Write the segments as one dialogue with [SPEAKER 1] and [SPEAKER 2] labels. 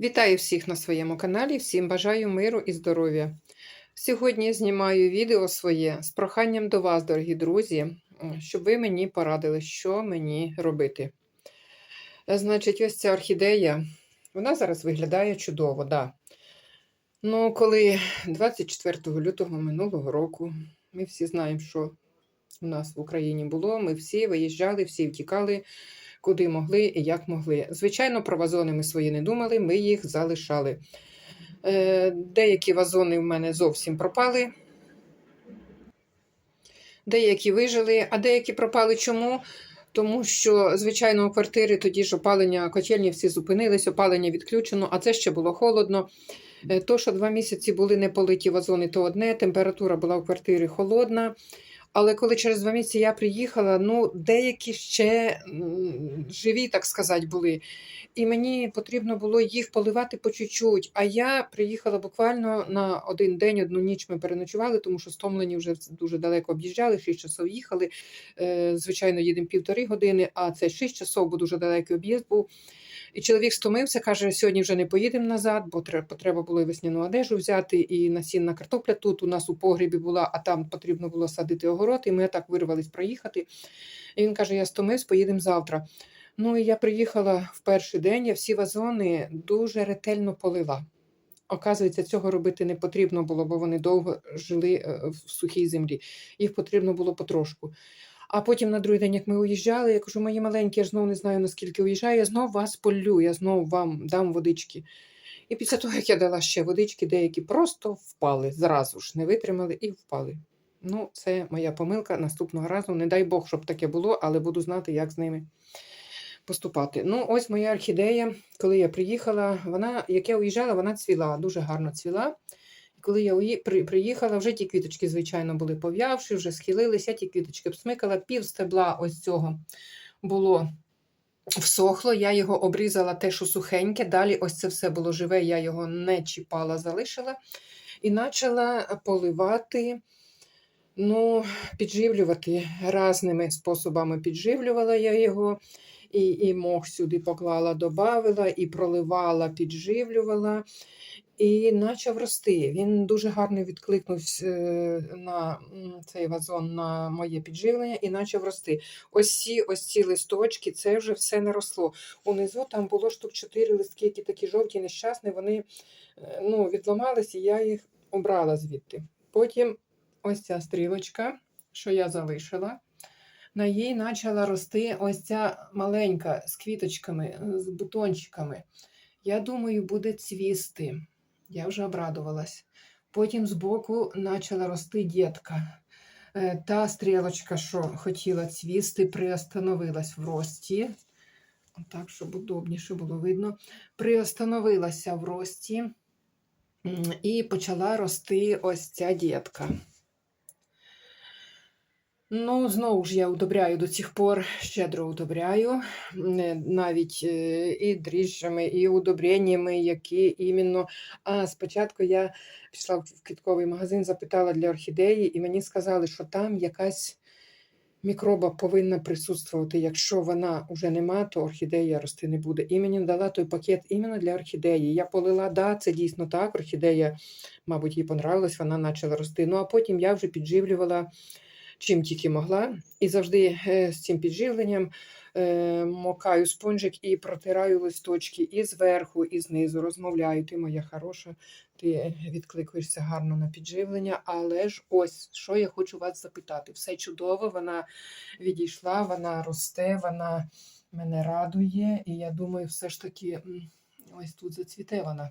[SPEAKER 1] Вітаю всіх на своєму каналі, всім бажаю миру і здоров'я. Сьогодні знімаю відео своє з проханням до вас, дорогі друзі, щоб ви мені порадили, що мені робити. Е, Значить, ось ця орхідея, вона зараз виглядає чудово, да. Ну, коли 24 лютого минулого року, ми всі знаємо, що у нас в Україні було, ми всі виїжджали, всі втікали куди могли і як могли. Звичайно, про вазони ми свої не думали, ми їх залишали. Е, Деякі вазони в мене зовсім пропали, деякі вижили, а деякі пропали чому? Тому що, звичайно, у квартири тоді ж опалення котельні всі зупинились, опалення відключено, а це ще було холодно. Е, То, що два місяці були не политі вазони, то одне, температура була в квартирі холодна. Але коли через два місяці я приїхала, ну, деякі ще живі, так сказати, були. І мені потрібно було їх поливати по чуть-чуть. А я приїхала буквально на один день, одну ніч ми переночували, тому що стомлені вже дуже далеко об'їжджали, 6 часов їхали. Е, Звичайно, їдемо півтори години, а це 6 часов, бо дуже далекий об'їзд був. І чоловік стомився, каже, сьогодні вже не поїдемо назад, бо треба, було весняну одежу взяти, і насінна картопля тут у нас у погрібі була, а там потрібно було садити огород, і ми так вирвались проїхати. І він каже: Я стомився, поїдемо завтра. Ну і я приїхала в перший день, я всі вазони дуже ретельно полила. Оказується, цього робити не потрібно було, бо вони довго жили е, в сухій землі. Їх потрібно було потрошку. А потім на другий день, як ми уїжджали, я кажу, мої маленькі, я ж знову не знаю, наскільки уїжджаю, я знов вас полю, я знов вам дам водички. І після того, як я дала ще водички, деякі просто впали, зразу ж не витримали і впали. Ну, це моя помилка наступного разу. Не дай Бог, щоб таке було, але буду знати, як з ними поступати. Ну, ось моя орхідея, коли я приїхала, вона, як я уїжджала, вона цвіла, дуже гарно цвіла. І коли я уї- при- приїхала, вже ті квіточки, звичайно, були пов'явши, вже схилилися, ті квіточки обсмикала, пів стебла ось цього було всохло, я його обрізала те, що сухеньке. Далі ось це все було живе, я його не чіпала, залишила і почала поливати. Ну, підживлювати різними способами підживлювала я його, і, і мох сюди поклала, додавила, і проливала, підживлювала, і почав рости. Він дуже гарно відкликнувся е, на цей вазон на моє підживлення і почав рости. Ось ці ось ці листочки, це вже все не росло. Унизу там було штук 4 листки, які такі жовті, нещасні, вони е, ну, відламались, і я їх обрала звідти. Потім ось ця стрілочка, що я залишила. На їй почала рости ось ця маленька з квіточками, е, з бутончиками. Я думаю, буде цвісти. Я вже обрадувалась. Потім збоку почала рости дітка. Е, Та стрілочка, що хотіла цвісти, приостановилась в рості. Так, щоб удобніше було видно. Приостановилася в рості і почала рости ось ця дітка. Ну, знову ж я удобряю до цих пор, щедро удобряю, е, навіть е, і дріжджами, і удобреннями, які іменно. А спочатку я пішла в квітковий магазин, запитала для орхідеї, і мені сказали, що там якась мікроба повинна присутствувати. Якщо вона вже нема, то орхідея рости не буде. І мені дала той пакет іменно для орхідеї. Я полила, да, це дійсно так. Орхідея, мабуть, їй понравилась, вона почала рости. Ну а потім я вже підживлювала чим тільки могла. І завжди е, з цим підживленням е, мокаю спонжик і протираю листочки і зверху, і знизу. Розмовляю. Ти моя хороша, ти відкликуєшся гарно на підживлення. Але ж ось що я хочу вас запитати. Все чудово, вона відійшла, вона росте, вона мене радує, і я думаю, все ж таки ось тут зацвіте вона.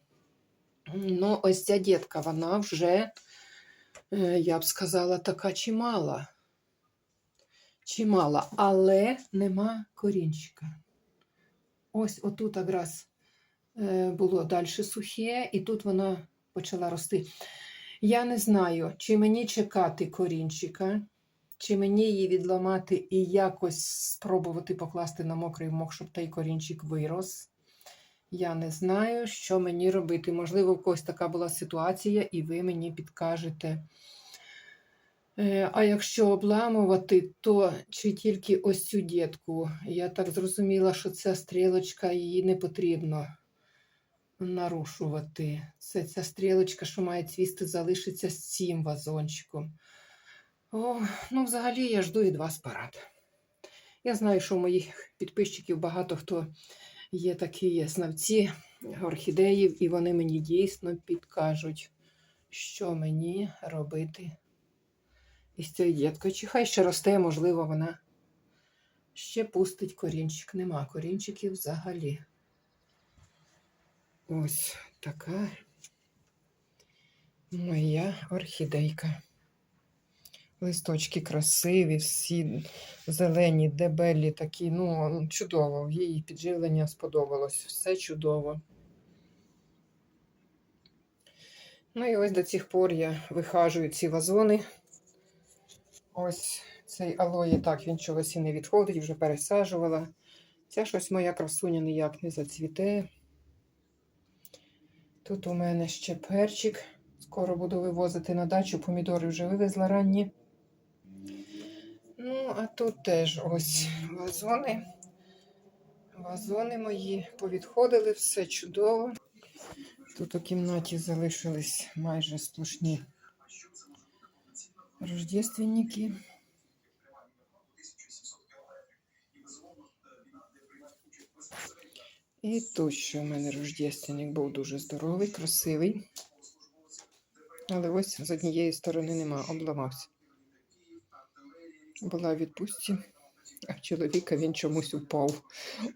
[SPEAKER 1] Ну, ось ця дітка, вона вже, е, я б сказала, така чимала. Чимала, але нема корінчика. Ось отут якраз е, було далі сухе, і тут вона почала рости. Я не знаю, чи мені чекати корінчика, чи мені її відламати і якось спробувати покласти на мокрий мох, щоб той корінчик вирос. Я не знаю, що мені робити. Можливо, в когось така була ситуація, і ви мені підкажете. Е, А якщо обламувати, то чи тільки ось цю дітку? Я так зрозуміла, що ця стрілочка її не потрібно нарушувати. Це ця стрілочка, що має цвісти, залишиться з цим вазончиком. О, ну, взагалі, я жду від вас парад. Я знаю, що у моїх підписчиків багато хто є такі знавці орхідеїв, і вони мені дійсно підкажуть, що мені робити із цією діткою. Чи хай ще росте, можливо, вона ще пустить корінчик. Нема корінчиків взагалі. Ось така моя орхідейка. Листочки красиві, всі зелені, дебелі такі. Ну, чудово. Їй підживлення сподобалось. Все чудово. Ну і ось до цих пор я вихажую ці вазони. Ось цей алої, так, він чогось і не відходить, вже пересаджувала. Ця щось моя красуня ніяк не зацвіте. Тут у мене ще перчик. Скоро буду вивозити на дачу, помідори вже вивезла ранні. Ну, а тут теж ось вазони. Вазони мої повідходили, все чудово. Тут у кімнаті залишились майже сплошні рождественники. І тут ще в мене рождественник був дуже здоровий, красивий. Але ось з однієї сторони нема, обламався. Була в відпустці, а в чоловіка він чомусь упав,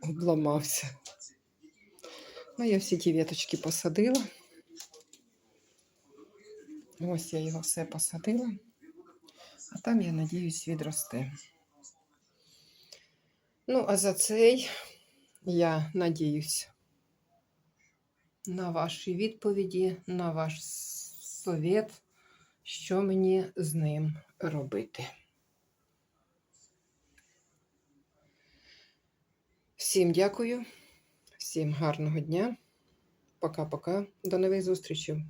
[SPEAKER 1] обламався. Ну, я всі ті віточки посадила. Ось я його все посадила, а там, я надіюсь, відросте. Ну, а за цей я надіюсь на ваші відповіді, на ваш совет, що мені з ним робити. Всім дякую, всім гарного дня. Пока-пока. До нових зустрічей.